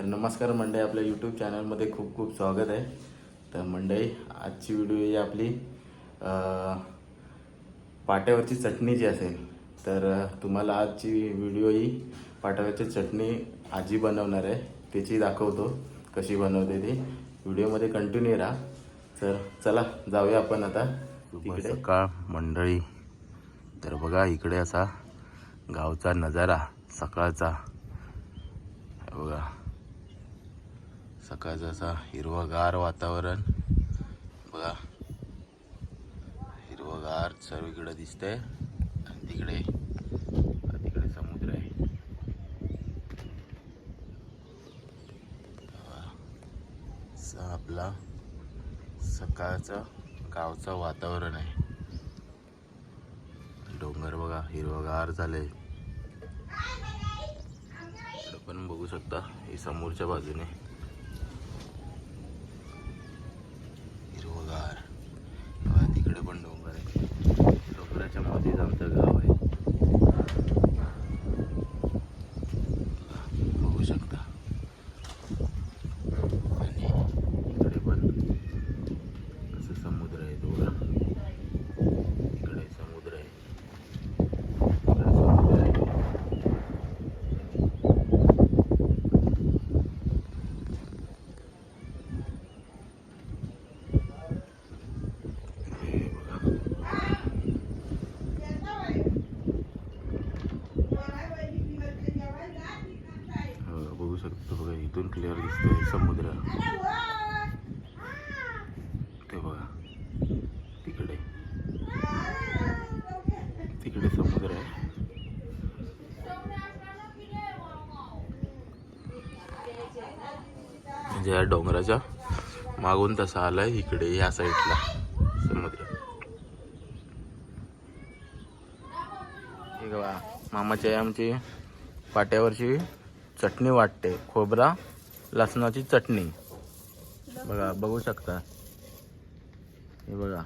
तर नमस्कार मंडळी आपल्या यूट्यूब चॅनलमध्ये खूप खूप स्वागत आहे. तर मंडळी आजची व्हिडिओ ही आपली पाट्यावरची चटणी जी असेल तर तुम्हाला आजची व्हिडिओ ही पाट्यावरची चटणी आजी बनवणार आहे. त्याची दाखवतो कशी बनवते ती. व्हिडिओमध्ये कंटिन्यू राहा. तर चला जाऊया आपण आता सकाळ मंडळी. तर बघा इकडे असा गावचा नजारा सकाळचा. बघा. सकाळचं असा हिरवगार वातावरण. बघा. हिरवगार सर्वीकडे दिसतंय. आणि तिकडे तिकडे समुद्र आहे. आपला सकाळचं गावचं वातावरण आहे. डोंगर बघा हिरवगार झाले पण बघू शकता हे समोरच्या बाजूने हिरवगार बघा तिकडे पण डोंगर आहे डोंगराच्या मध्येच आमचं गाव आहे बघू शकता आणि इकडे पण कसं समुद्र आहे तो बघा इकडे समुद्र आहे इकडे समुद्र आहे हे बघा हो, बघू बघा इथून क्लिअर दिसतोय समुद्र. ते बघा तिकडे. तिकडे समुद्र आहे. म्हणजे या डोंगराच्या मागून तसा आलाय इकडे या साईडला समुद्र. हे बघा आमची पाट्यावरची चटणी वाटते. खोबरा लसणाची चटणी. बघा बघू शकता. हे बघा.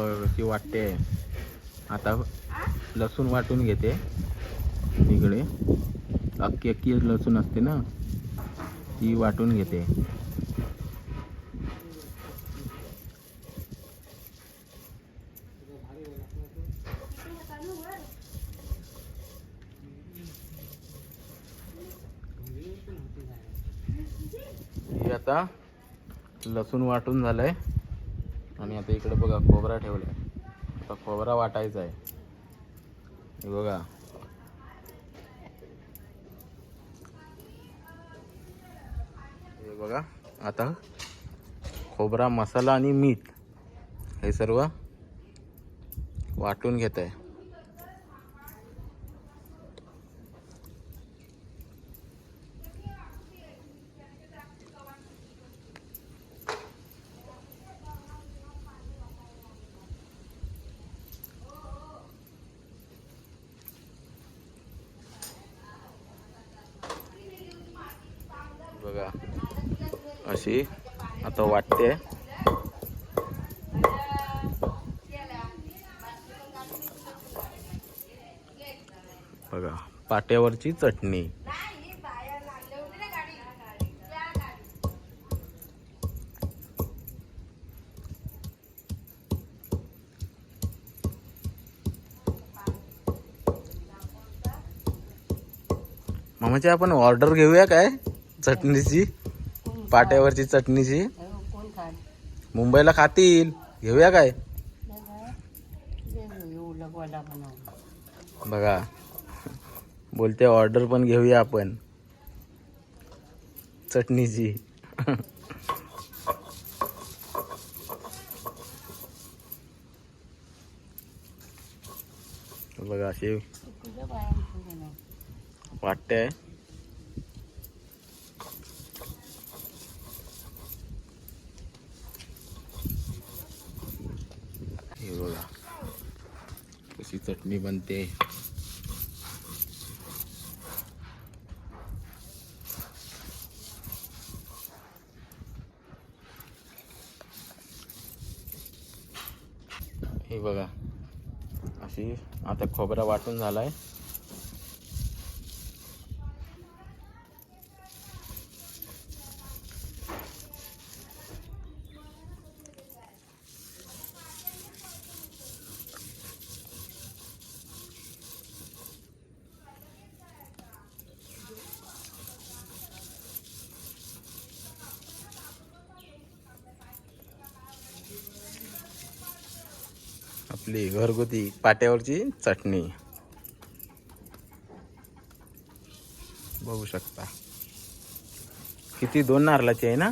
बघा कशी वाटते. आता लसूण वाटून घेते. इकडे. अख्खी अक्की लसूण असते ना. ती वाटून घेते. आता लसूण वाटून झालंय. आणि आता इकडे बघा खोबरा ठेवलाय. आता खोबरा वाटायचा आहे बघा. हे बघा आता खोबरा मसाला आणि मीठ हे सर्व वाटून घेत आहे बघा अशी आता वाटते. बघा पाट्यावरची चटणी. मामाची आपण ऑर्डर घेऊया काय? चटणीची? पाट्यावरची चटणीची मुंबईला खातील. घेऊया काय? बघा. बोलते ऑर्डर पण घेऊया आपण. चटणीची. बघा असे वाटते बघा. कशी चटणी बनते. हे बघा. अशी आता खोबरा वाटून झालाय. आपली घरगुती पाट्यावरची चटणी. बघू शकता. किती दोन नारळाची आहे ना.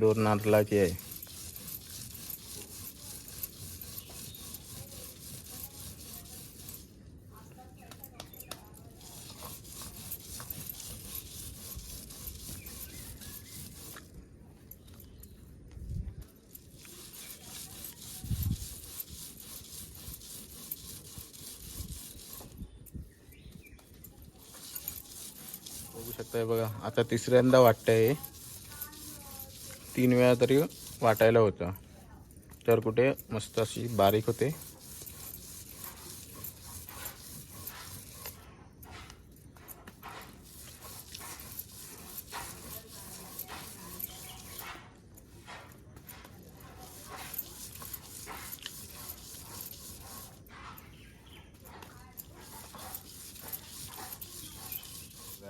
दोन नारळाची आहे बघू शकताय बघा. आता तिसऱ्यांदा वाटतंय. तीन वेळा तरी वाटायला होतं. तर कुठे? मस्त अशी बारीक होते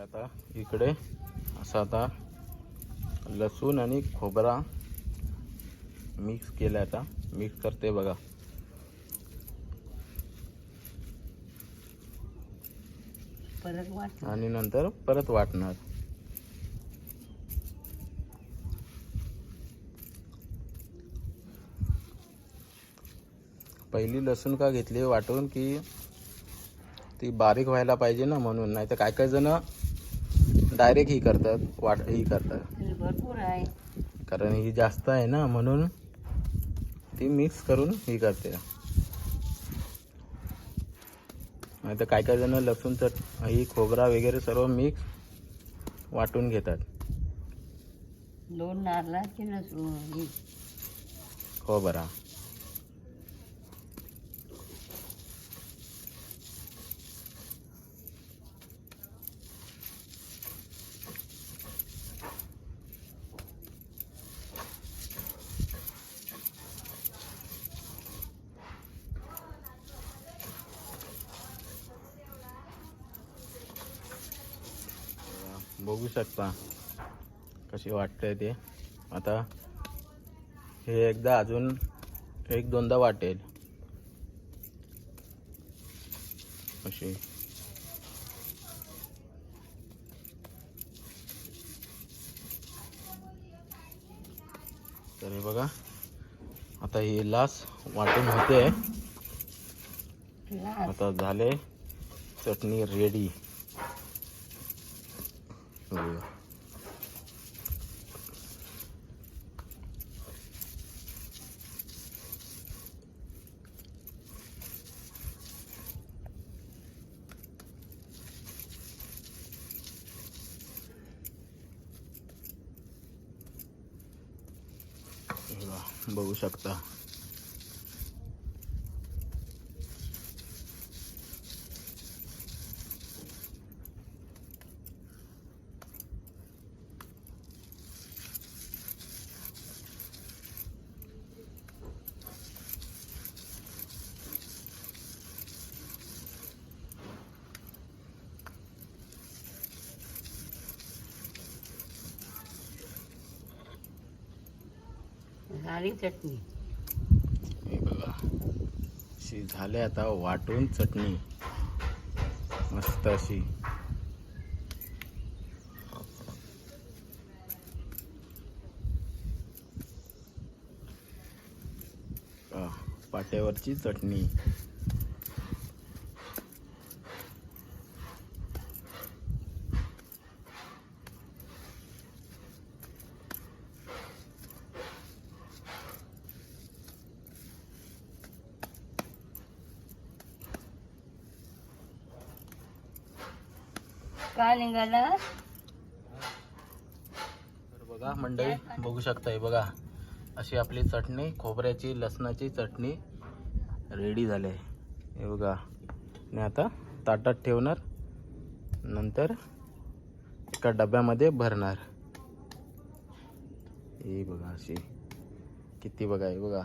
आता इकडे असं आता लसूण आणि खोबरा मिक्स केलं आता. मिक्स करते बघा. परत आणि नंतर परत वाटणार. पहिली लसूण का घेतली वाटून की ती बारीक व्हायला पाहिजे ना म्हणून. नाही तर काय काय जण डायरेक्ट ही करतात वाट ही करतात. भरपूर आहे. कारण ही जास्त आहे ना म्हणून ती मिक्स करून ही करते. नाही तर काय काय जण लसूण चट ही खोबरा वगैरे सर्व मिक्स वाटून घेतात. दोन नारळाची लसूण ही. खोबरा बघू शकता कशी वाटतंय ते. आता हे एकदा अजून एक दोनदा वाटेल. अशी. तर हे बघा आता ही लास वाटून होते. आता झाले चटणी रेडी 맛있더라고요. 먹을 수 없다. झाली चटणी. हे बघा. अशी झाले आता वाटून चटणी. मस्त अशी. पाट्यावरची चटणी. काय निघाला? तर बघा मंडळी बघू शकताय बघा. अशी आपली चटणी खोबऱ्याची लसणाची चटणी रेडी झाली. आहे हे बघा. आणि आता ताटात ठेवणार. नंतर एका डब्यामध्ये भरणार. हे बघा अशी. किती बघा हे बघा.